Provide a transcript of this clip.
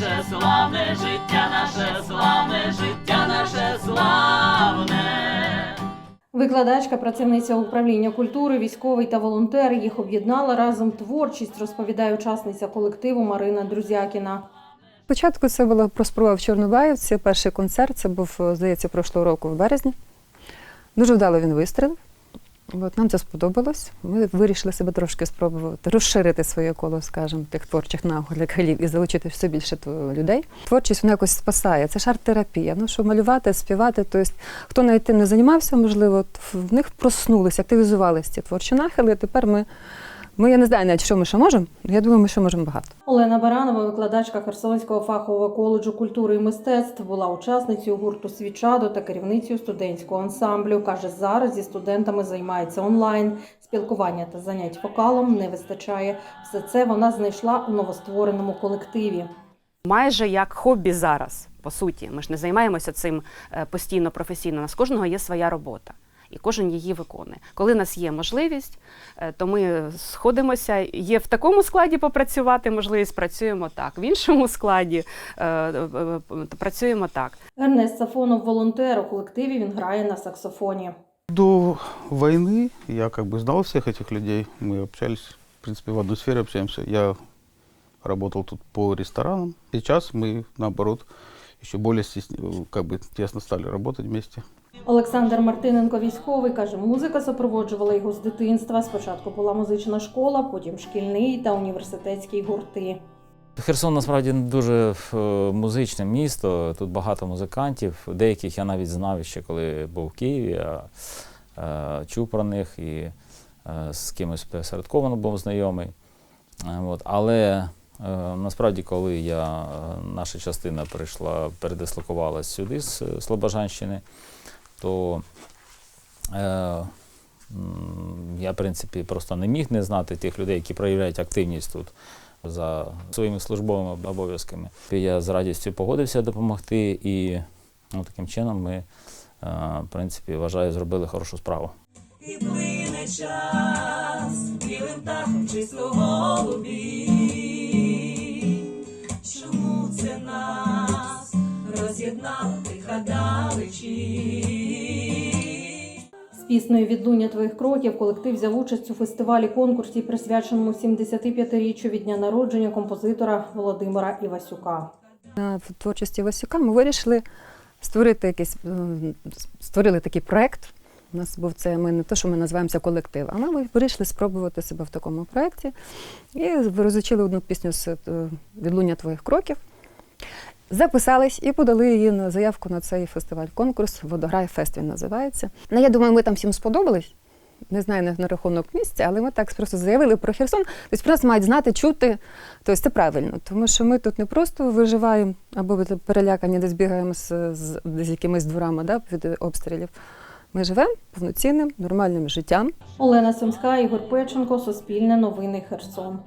наше славне життя, наше славне життя, наше славне. Викладачка, працівниця управління культури, військовий та волонтер їх об'єднала разом творчість, розповідає учасниця колективу Марина Друзякіна. Спочатку це була проспроба в Чорнобаївці. Перший концерт це був, здається, прошлого року в березні. Дуже вдало він вистрілив. От, нам це сподобалось. Ми вирішили себе трошки спробувати розширити своє коло, скажімо, тих творчих наголяків і залучити все більше людей. Творчість вона якось спасає. Це ж арт-терапія. Ну що малювати, співати. Тобто, хто навіть тим не займався, можливо, в них проснулися, активізувалися ці творчі нахили. Тепер ми, ми, я не знаю навіть, що ми ще можемо. Я думаю, ми ще можемо багато. Олена Баранова, викладачка Херсонського фахового коледжу культури і мистецтв, була учасницею гурту Свічадо та керівницею студентського ансамблю. каже, зараз зі студентами займається онлайн. Спілкування та занять вокалом не вистачає. Все це вона знайшла у новоствореному колективі. майже як хобі зараз, по суті. Ми ж не займаємося цим е, постійно професійно. У нас кожного є своя робота І кожен її виконує. Коли у нас є можливість, е, то ми сходимося. Є в такому складі попрацювати можливість, працюємо так. В іншому складі е, е, е, працюємо так. Ернест Сафонов волонтер у колективі. Він грає на саксофоні. До войны я как бы знал всех этих людей. Мы общались, в принципе, в одной сфере общаемся. Я работал тут по ресторанам. Сейчас мы, наоборот, еще более стесня- как бы тесно стали работать вместе. Олександр Мартиненко, військовий, каже, музика супроводжувала його з дитинства. Спочатку була музична школа, потім шкільний та університетські гурти. Херсон насправді дуже е, музичне місто. Тут багато музикантів. Деяких я навіть знав ще коли був в Києві. Я е, чув про них і е, з кимось посередковано був знайомий. От. Але насправді, коли я, наша частина прийшла, передислокувалась сюди з Слобожанщини, то е, я, в принципі, просто не міг не знати тих людей, які проявляють активність тут за своїми службовими обов'язками. Я з радістю погодився допомогти, і ну, таким чином ми, е, в принципі, вважаю, зробили хорошу справу. І плине час, білим птахом чисто голубі. Чому це нас роз'єднала тиха далечі? Піснею Відлуння твоїх кроків колектив взяв участь у фестивалі конкурсі, присвяченому 75-річчю від дня народження композитора Володимира Івасюка. На творчості Васюка ми вирішили створити якийсь, е, створили такий проект. У нас був це ми не те, що ми називаємося колектив, а ми вирішили спробувати себе в такому проєкті. І розучили одну пісню з е, відлуння твоїх кроків. Записались і подали її на заявку на цей фестиваль-конкурс. Водограй Фест він називається. Ну, я думаю, ми там всім сподобались. Не знаю на, рахунок місця, але ми так просто заявили про Херсон. Тобто про нас мають знати, чути. Тобто це правильно, тому що ми тут не просто виживаємо або перелякані, десь бігаємо з, з, з якимись дворами да, від обстрілів. Ми живемо повноцінним, нормальним життям. Олена Сумська, Ігор Печенко, Суспільне новини Херсон.